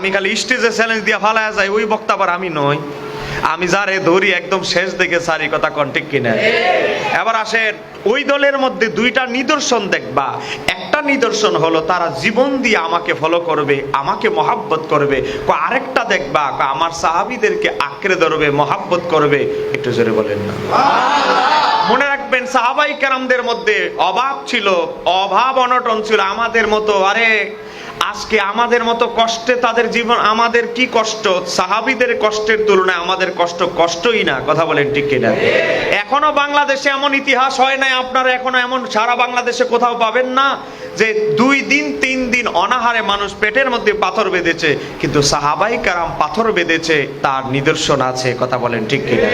আমি খালি স্টেজে চ্যালেঞ্জ দিয়ে ফালায়া যাই ওই বক্তা আবার আমি নই। আমি যারে ধরি একদম শেষ দিকে সারি কথা কন্টেক কিনা? এবার আসেন, ওই দলের মধ্যে দুইটা নিদর্শন দেখবা। একটা নিদর্শন হলো, তারা জীবন দিয়ে আমাকে ফলো করবে, আমাকে মহাব্বত করবে। আরেকটা দেখবা আমার সাহাবীদেরকে আঁকড়ে ধরবে, মহাব্বত করবে। একটু জোরে বলেন না। মনে রাখবেন, সাহাবাই কেরামদের মধ্যে অভাব ছিল, অভাব অনটন ছিল আমাদের মতো। আরে আজকে আমাদের মতো কষ্টে তাদের জীবন, আমাদের কি কষ্ট? সাহাবিদের কষ্টের তুলনায় আমাদের কষ্ট কষ্টই না। কথা বলেন ঠিক কিনা? এখনও বাংলাদেশে এমন ইতিহাস হয় নাই, আপনারা এখনও এমন সারা বাংলাদেশে কোথাও পাবেন না যে দুই দিন, তিন দিন অনাহারে মানুষ পেটের মধ্যে পাথর বেঁধেছে, কিন্তু সাহাবাই কারাম পাথর বেঁধেছে, তার নিদর্শন আছে। কথা বলেন ঠিক কিনা?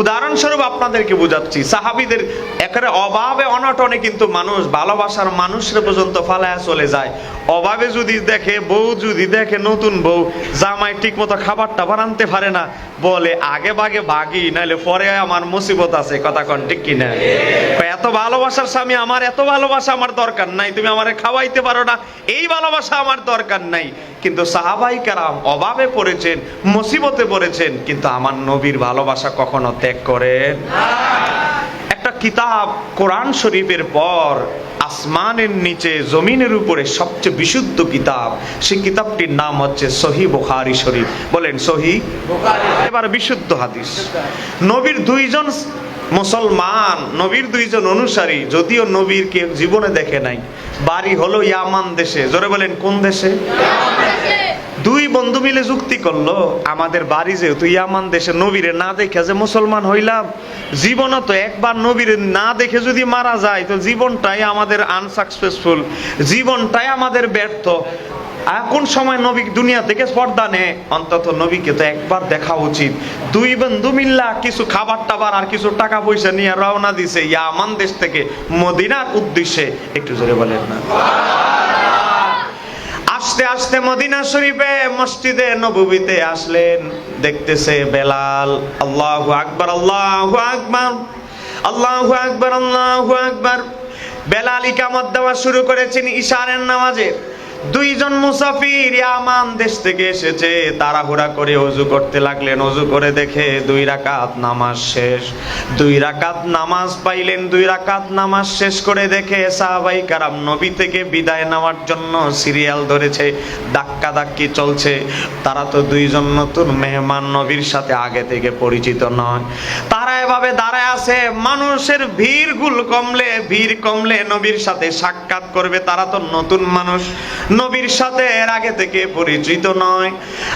উদাহরণস্বরূপ আপনাদেরকে বুঝাচ্ছি, সাহাবিদের একেবারে অভাবে অনটনে কিন্তু মানুষ ভালোবাসার মানুষের পর্যন্ত ফালায়া চলে যায়। অভাবে যদি দেখে বউ যদি দেখে নতুন বউ জামাই ঠিক মতো খাবার টাবার আনতে পারে না বলে আগে বাগে ভাগি নাহলে পরে আমার মুসিবত আছে কথা কন ঠিক কিনা এত ভালোবাসার স্বামী আমার এত ভালোবাসা আমার দরকার নাই তুমি আমারে খাওয়াইতে পারো না এই ভালোবাসা আমার দরকার নাই। কিন্তু সাহাবাই কারাম অভাবে পড়েছেন মুসিবতে পড়েছেন কিন্তু আমার নবীর ভালোবাসা কখনো ত্যাগ করেন একটা কিতাব কোরআন শরীফের পর আসমানের নিচে, জমিনের উপরে সবচেয়ে বিশুদ্ধ কিতাব, সেই কিতাবটির নাম হচ্ছে সহি বুখারি শরীফ। বলেন সহি এবার বিশুদ্ধ হাদিস। নবীর দুইজন মুসলমান, নবীর দুইজন অনুসারী, যদিও নবীর কেউ জীবনে দেখে নাই। বাড়ি হলো ইয়ামান দেশে। জোরে বলেন, কোন দেশে। দুই বন্ধু মিলে যুক্তি করল, আমাদের বাড়ি যেহেতু ইয়ামান দেশে নবীরে না দেখে যে মুসলমান হইলাম, জীবনও তো একবার নবীরে না দেখে যদি মারা যায়, তো জীবনটাই আমাদের আনসাকসেসফুল জীবনটাই আমাদের ব্যর্থ। কোন সময় নবী দুনিয়া থেকে স্পর্ধা নেয়? অন্তত নবীকে তো একবার দেখা উচিত। দুই বন্ধু মিল্লা কিছু খাবার টাবার আর কিছু টাকা পয়সা নিয়ে রওনা দিছে ইয়ামান দেশ থেকে, মদিনার উদ্দেশ্যে। একটু জোরে বলেন না। আস্তে আস্তে মদিনা শরীফে মসজিদে নববীতে আসলেন। দেখতেছে বেলাল, আল্লাহ আকবার, আল্লাহ আকবর, আল্লাহু আকবর, আল্লাহু আকবার। বেলাল ইকামত দেওয়া শুরু করেছেন ইশারের নামাজে। দুইজন মুসাফির ইয়ামান দেশ থেকে এসেছে। তাড়াহুড়া করে অজু করতে লাগলেন। অজু করে দেখে দুই রাকাত নামাজ শেষ। দুই রাকাত নামাজ পাইলেন, দুই রাকাত নামাজ শেষ করে দেখে সাহাবাই কারাম নবী থেকে বিদায় নেওয়ার জন্য সিরিয়াল ধরেছে, ধাক্কা ধাক্কি চলছে। তারা তো দুইজন নতুন মেহমান নবীর সাথে আগে থেকে পরিচিত নয়। তারা এভাবে দাঁড়ায় আছে, মানুষের ভিড় গুল কমলে, ভিড় কমলে নবীর সাথে সাক্ষাৎ করবে। তারা তো নতুন মানুষ। নবীর সাথে এর আগে থেকে পরিচিত নয়।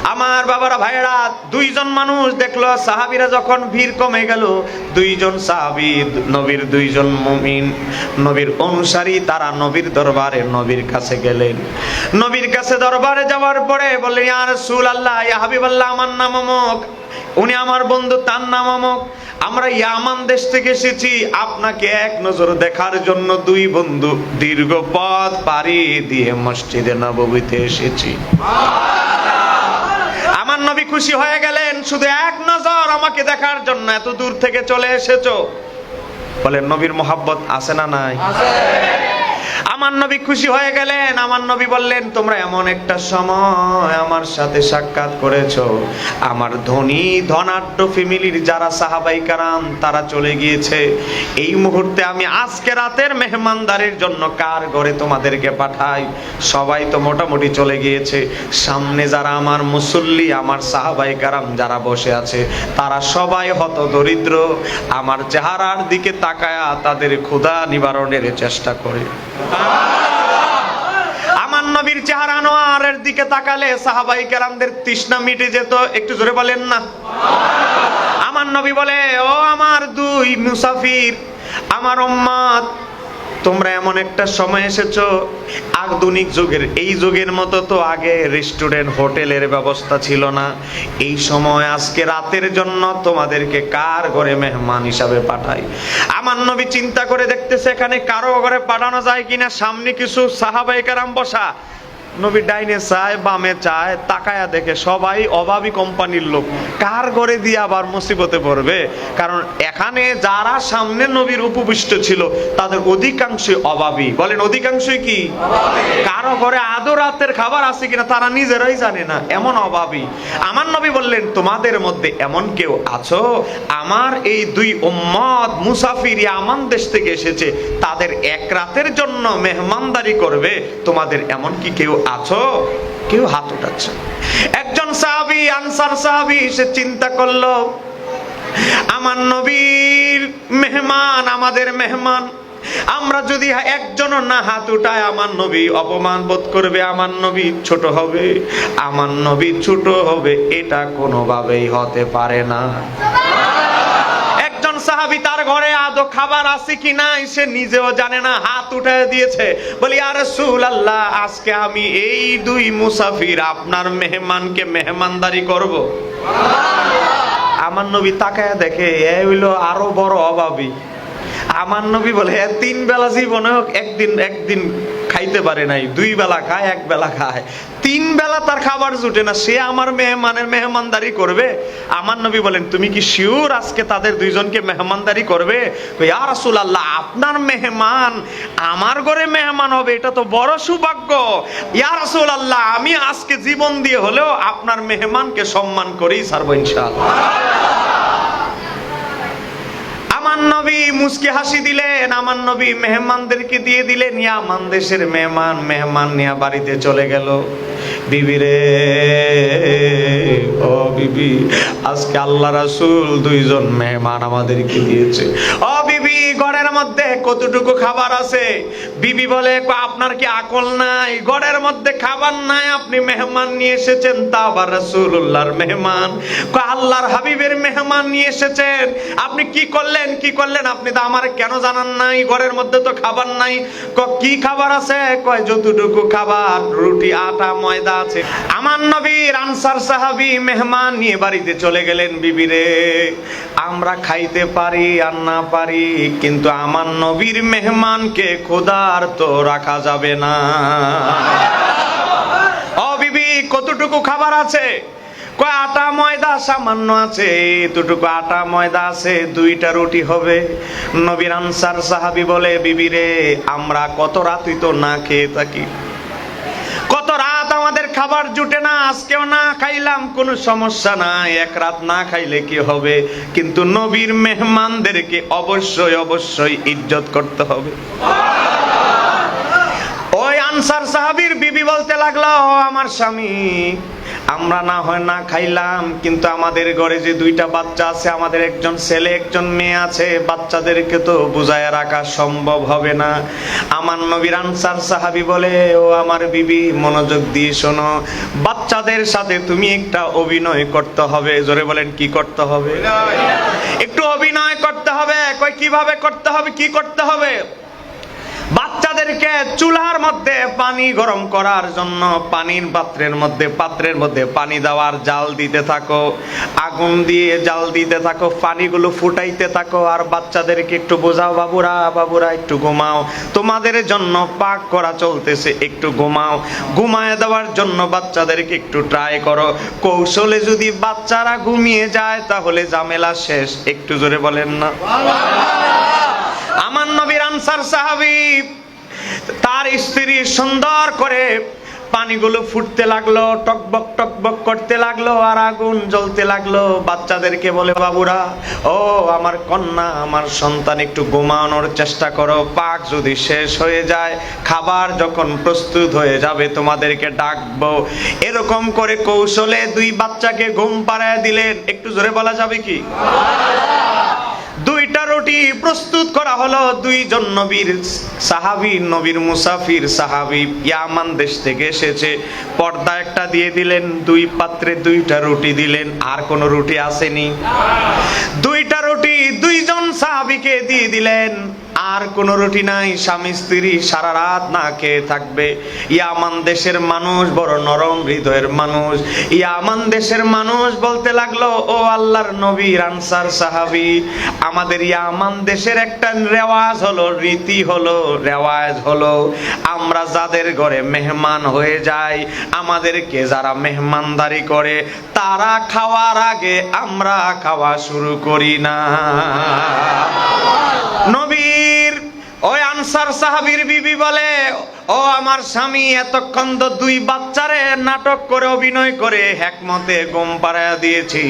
আমার বাবারা ভাইরা দুইজন মানুষ দেখল, সাহাবীরা যখন ভিড় কমে গেল, দুইজন সাহাবী, নবীর দুইজন মুমিন। নবীর অনুসারী, তারা নবীর দরবারে নবীর কাছে গেলেন। নবীর কাছে দরবারে যাওয়ার পরে বললেন, ইয়া রাসূলুল্লাহ, ইয়া হাবিবাল্লাহ, আমার নাম উনি আমার বন্ধু, তার নাম অমুক। আমরা ইয়ামান দেশ থেকে এসেছি। আপনাকে এক নজর দেখার জন্য দুই বন্ধু দীর্ঘ পথ পাড়ি দিয়ে মসজিদে নববীতে এসেছি। আমার নবী খুশি হয়ে গেলেন, শুধু এক নজর আমাকে দেখার জন্য এত দূর থেকে চলে এসেছ। বলেন, নবীর মোহাব্বত আছে না নাই? আমার নবী খুশি হয়ে গেলেন। আমার নবী বললেন, তোমরা এমন একটা সময় আমার সাথে সাক্ষাৎ করেছ। আমার ধনী ধনাঢ্য ফ্যামিলির যারা সাহাবাই কারাম, তারা চলে গিয়েছে। এই মুহূর্তে আমি আজকে রাতের মেহমানদারির জন্য কার ঘরে তোমাদেরকে পাঠাই? সবাই তো মোটামুটি চলে গিয়েছে। সামনে যারা আমার মুসল্লি, আমার সাহাবাই কারাম যারা বসে আছে, তারা সবাই হত দরিদ্র আমার চেহারার দিকে তাকায়া তাদের ক্ষুধা নিবারণের চেষ্টা করে। আমার নবীর চেহারা আনোয়ারের দিকে তাকালে সাহাবাই কেরামদের তৃষ্ণা মিটে যেত, একটু জোরে বলেন না। আমার নবী বলে, ও আমার দুই মুসাফির, আমার উম্মাদ তোমরা এমন একটা সময় এসেছ, আধুনিক যুগের। এই যুগের মতো তো আগে রেস্টুরেন্ট হোটেলের ব্যবস্থা ছিল না। এই সময় আজকে রাতের জন্য তোমাদেরকে কার ঘরে মেহমান হিসাবে পাঠাই? আমার নবী চিন্তা করে দেখতেছে, এখানে কারও ঘরে পাঠানো যায় কিনা? সামনে কিছু সাহাবাই কারাম বসা। নবী ডাইনে চায় বামে চায় তাকায়া দেখে সবাই অভাবী কোম্পানির লোক। কার ঘরে দিয়ে আবার মুসিবতে পড়বে? কারণ এখানে যারা সামনে নবীর উপবিষ্ট ছিল তাদের অধিকাংশই অভাবী। বলেন অধিকাংশই কি? কার কারও ঘরে আদো রাতের খাবার আছে কিনা তারা নিজেরাই জানে না। এমন অভাবী। আমার নবী বললেন, তোমাদের মধ্যে এমন কেউ আছো? আমার এই দুই উম্মত মুসাফির আমান দেশ থেকে এসেছে। তাদের এক রাতের জন্য মেহমানদারি করবে। তোমাদের এমন কি কেউ আছো? কেউ হাত উঠাচ্ছে একজন সাহাবি, আনসার সাহাবি সে চিন্তা করল, আমার নবীর মেহমান, আমাদের মেহমান আমরা যদি একজনও না হাত উঠায়, আমার নবী অপমান বোধ করবে, আমার নবী ছোট হবে, আমার নবী ছোট হবে, এটা কোনোভাবেই হতে পারে না। একজন সাহাবি তার ঘরে আদৌ খাবার আছে কি নাই, সে নিজেও জানে না, হাত দিয়েছে। বলি আর আল্লাহ আজকে আমি এই দুই মুসাফির আপনার মেহমানকে মেহমানদারি করব। আমার নবী তাকায় দেখে, এ হইল আরও বড় অভাবী। আমার নবী বলে তিন বেলা জীবনে হোক, একদিন একদিন খাইতে পারে নাই, দুই বেলা খায়, এক বেলা খায়। তিন বেলা তার খাবার জুটে না, সে আমার মেহমানের মেহমানদারি করবে? আমার নবী বলেন, তুমি কি শিওর আজকে তাদের দুইজনকে মেহমানদারি করবে? ইয়া রাসূলুল্লাহ, আপনার মেহমান আমার ঘরে মেহমান হবে, এটা তো বড় সৌভাগ্য। ইয়া রাসূলুল্লাহ, আমি আজকে জীবন দিয়ে হলেও আপনার মেহমানকে সম্মান করেই ছাড়বো ইনশাআল্লাহ। আমার নবী মুসকে হাসি দিলেন, আমার নবী মেহমানদেরকে দিয়ে দিলেন, ইয়ামান দেশের মেহমান মেহমান নিয়ে বাড়িতে চলে গেল। বিবি রে, ও বিবি, আজকে আল্লাহ রাসুল দুইজন মেহমান আমাদেরকে দিয়েছে। ও বিবি ঘরের মধ্যে কতটুকু খাবার আছে? বিবি বলে আপনার কি আকল নাই? ঘরের মধ্যে খাবার নাই, আপনি মেহমান নিয়ে এসেছেন। তা আবার রাসূলুল্লাহর মেহমান। আল্লাহর হাবিবের মেহমান নিয়ে এসেছেন। আপনি কি করলেন? কি করলেন? আপনি তো আমার কেন জানান নাই? ঘরের মধ্যে তো খাবার নাই। কি খাবার আছে? কয় যতটুকু খাবার, রুটি, আটা, ময়দা আছে। আমার নবীর আনসার সাহাবী মেহমান নিয়ে বাড়িতে চলে গেলেন বিবিরে আমরা খাইতে পারি আর না পারি, কিন্তু আমার নবীর মেহমানকে খোদার তো রাখা যাবে না। ও বিবি, কতটুকু খাবার আছে? আটা, ময়দা সামান্য আছে। এতটুকু আটা, ময়দা আছে, দুইটা রুটি হবে। নবীর আনসার সাহাবি বলে, বিবি রে, আমরা কত রাতই তো না খেয়ে থাকি। খাবার জুটে না, আজকেও না খাইলাম, কোনো সমস্যা নাই। এক রাত না খাইলে কি হবে? কিন্তু নবীর মেহমানদেরকে অবশ্যই অবশ্যই ইজ্জত করতে হবে। ওই আনসার সাহাবির বিবি বলতে লাগল আমার স্বামী আমরা না হয় না খাইলাম, কিন্তু আমাদের ঘরে যে দুইটা বাচ্চা আছে, আমাদের একজন ছেলে, একজন মেয়ে আছে, বাচ্চাদেরকে তো বুঝায় রাখা সম্ভব হবে না। আমার নবীর আনসার সাহাবী বলে, ও আমার বিবি, মনোযোগ দিয়ে শোনো। বাচ্চাদের সাথে তুমি একটা অভিনয় করতে হবে। জোরে বলেন, কি করতে হবে? একটু অভিনয় করতে হবে। কই কীভাবে করতে হবে? কি করতে হবে? বাচ্চাদেরকে চুলার মধ্যে পানি গরম করার জন্য পানির পাত্রের মধ্যে পাত্রের মধ্যে পানি দেওয়ার জাল দিতে থাকো, আগুন দিয়ে জাল দিতে থাকো, পানিগুলো ফুটাইতে থাকো, আর বাচ্চাদেরকে একটু বোঝাও, বাবুরা বাবুরা, একটু ঘুমাও। তোমাদের জন্য পাক করা চলতেছে, একটু ঘুমাও। ঘুমায় দেওয়ার জন্য বাচ্চাদেরকে একটু ট্রাই করো। কৌশলে যদি বাচ্চারা ঘুমিয়ে যায়, তাহলে ঝামেলা শেষ। একটু জোরে বলেন না। আমার নবীর আনসার সাহাবী তার স্ত্রী সুন্দর করে পানিগুলো ফুটতে লাগল, টকবক টকবক করতে লাগল আর আগুন জ্বলতে লাগল। বাচ্চাদেরকে বলে, বাবুরা, ও আমার কন্যা, আমার সন্তান একটু ঘুমানোর চেষ্টা করো। পাক যদি শেষ হয়ে যায়, খাবার যখন প্রস্তুত হয়ে যাবে, তোমাদেরকে ডাকবো। এরকম করে কৌশলে দুই বাচ্চাকে ঘুম পাড়ায় দিলেন। একটু জোরে বলা যাবে কি? দুইটা রুটি প্রস্তুত করা হলো দুইজন নবীর সাহাবি, নবীর মুসাফির সাহাবি। ইয়ামান দেশ থেকে এসেছে। পর্দা একটা দিয়ে দিলেন, দুই পাত্রে দুইটা রুটি দিলেন, আর কোনো রুটি আসেনি। দুইটা রুটি দুইজন সাহাবিকে দিয়ে দিলেন। আর কোনো রুটি নাই, স্বামী স্ত্রী সারা রাত না খেয়ে থাকবে। ইয়ামান দেশের মানুষ বড় নরম হৃদয়ের মানুষ। ইয়ামান দেশের মানুষ বলতে লাগল, ও আল্লাহর নবীর আনসার সাহাবি, আমাদের ইয়ামান দেশের একটা রেওয়াজ হলো, রীতি হলো, রেওয়াজ হলো। আমরা যাদের ঘরে মেহমান হয়ে যাই, আমাদেরকে যারা মেহমানদারি করে, তারা খাওয়ার আগে আমরা খাওয়া শুরু করি না। ওই আনসার সাহাবীর বিবি বলে ও আমার স্বামী এতক্ষণ তো দুই বাচ্চারে নাটক করে অভিনয় করে একমতে গম পাড়ায়া দিয়েছি।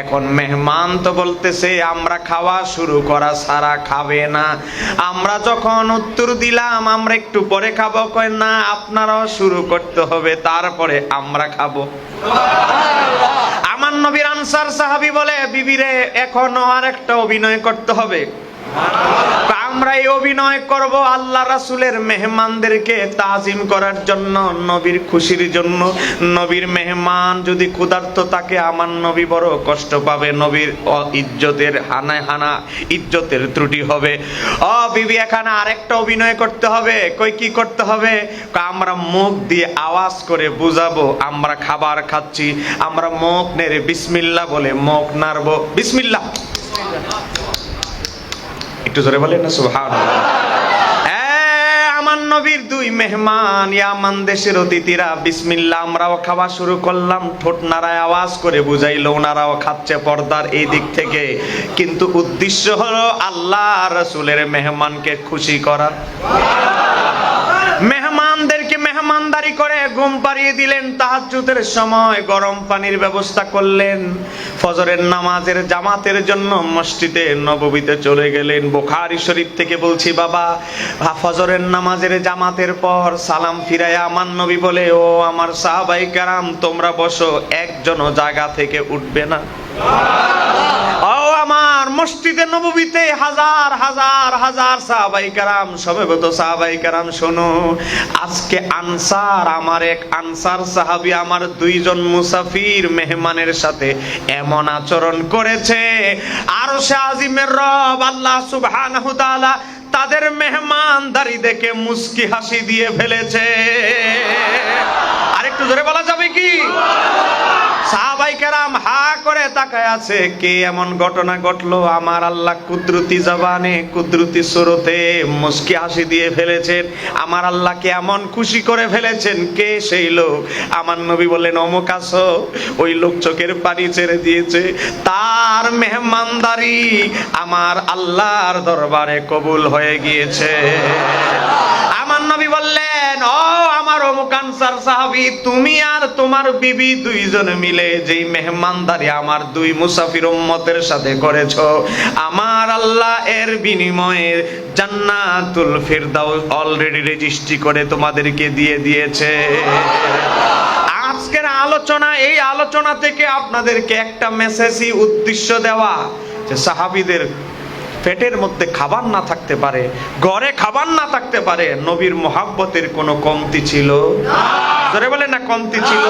এখন মেহমান তো বলতেছে আমরা খাওয়া শুরু করা সারা খাবে না। আমরা যখন উত্তর দিলাম আমরা একটু পরে খাব। কয় না আপনারাও শুরু করতে হবে তারপরে আমরা খাব। আমার নবীর আনসার সাহাবী বলে বিবিরে এখনও আর একটা অভিনয় করতে হবে। আমরা এই অভিনয় করব আল্লাহ রাসুলের মেহমানদেরকে তাজিম করার জন্য, নবীর খুশির জন্য। নবীর মেহমান যদি ক্ষুধার্ত তাকে আমার নবী বড় কষ্ট পাবে, নবীর ইজ্জতের হানায় হানা, ইজ্জতের ত্রুটি হবে। অ, বিবি, এখানে আরেকটা অভিনয় করতে হবে। কই, কি করতে হবে? আমরা মুখ দিয়ে আওয়াজ করে বুঝাবো, আমরা খাবার খাচ্ছি, আমরা মুখ নেড়ে বিসমিল্লাহ বলে মুখ নাড়বো। বিসমিল্লাহ। একটু জোরে বলেন না আমার নবীর দুই মেহমান, ইয়ামান দেশের অতিথিরা বিসমিল্লা আমরাও খাওয়া শুরু করলাম। ঠোঁট নাড়ায় আওয়াজ করে বুঝাইলো, ওনারাও খাচ্ছে পর্দার এই দিক থেকে। কিন্তু উদ্দেশ্য হলো আল্লাহ রসুলের মেহমানকে খুশি করা। মেহমানদেরকে করে ঘুম পাড়িয়ে দিলেন, তাহাজ্জুদের সময় গরম পানির ব্যবস্থা করলেন। ফজরের নামাজের জামাতের জন্য মসজিদে নববীতে চলে গেলেন। বোখারি শরীফ থেকে বলছি, বাবা ফজরের নামাজের জামাতের পর সালাম ফিরায়া আমার নবী বলে, ও আমার সাহাবাই কারাম, তোমরা বসো, একজনও জায়গা থেকে উঠবে না। মসজিদে নববীতে হাজার হাজার হাজার সাহাবাই কারাম, সমবেত সাহাবাই কারাম, শোনো, আজকে আনসার, আমার এক আনসার সাহাবী আমার দুইজন মুসাফির মেহমানের সাথে এমন আচরণ করেছে। আর সে আজিমের রব আল্লাহ সুবহানাহু তাআলা তাদের মেহমানদারি দেখে মুস্কি হাসি দিয়ে ফেলেছে। আরেকটু জোরে বলা যাবে কি? আমার আল্লাহকে এমন খুশি করে ফেলেছেন, কে সেই লোক? আমার নবী বললেন, অমুক ওই লোক চোখের পানি ছেড়ে দিয়েছে। তার মেহমানদারি আমার আল্লাহর দরবারে কবুল হয়ে গিয়েছে। আমার নবী বললেন ও আমার অমুক আনসার সাহাবি, তুমি আর তোমার বিবি দুইজন মিলে যেই মেহমানদারি আমার দুই মুসাফির উম্মতের সাথে করেছ, আমার আল্লাহ এর বিনিময়ে জান্নাতুল ফিরদাউস অলরেডি রেজিস্ট্রি করে তোমাদেরকে দিয়ে দিয়েছে। আজকের আলোচনা, এই আলোচনা থেকে আপনাদেরকে একটা মেসেজই উদ্দেশ্য দেওয়া যে সাহাবীদের পেটের মধ্যে খাবার না থাকতে পারে, ঘরে খাবার না থাকতে পারে, নবীর মোহাব্বতের কোনো কমতি ছিল? জোরে বলে না কমতি ছিল?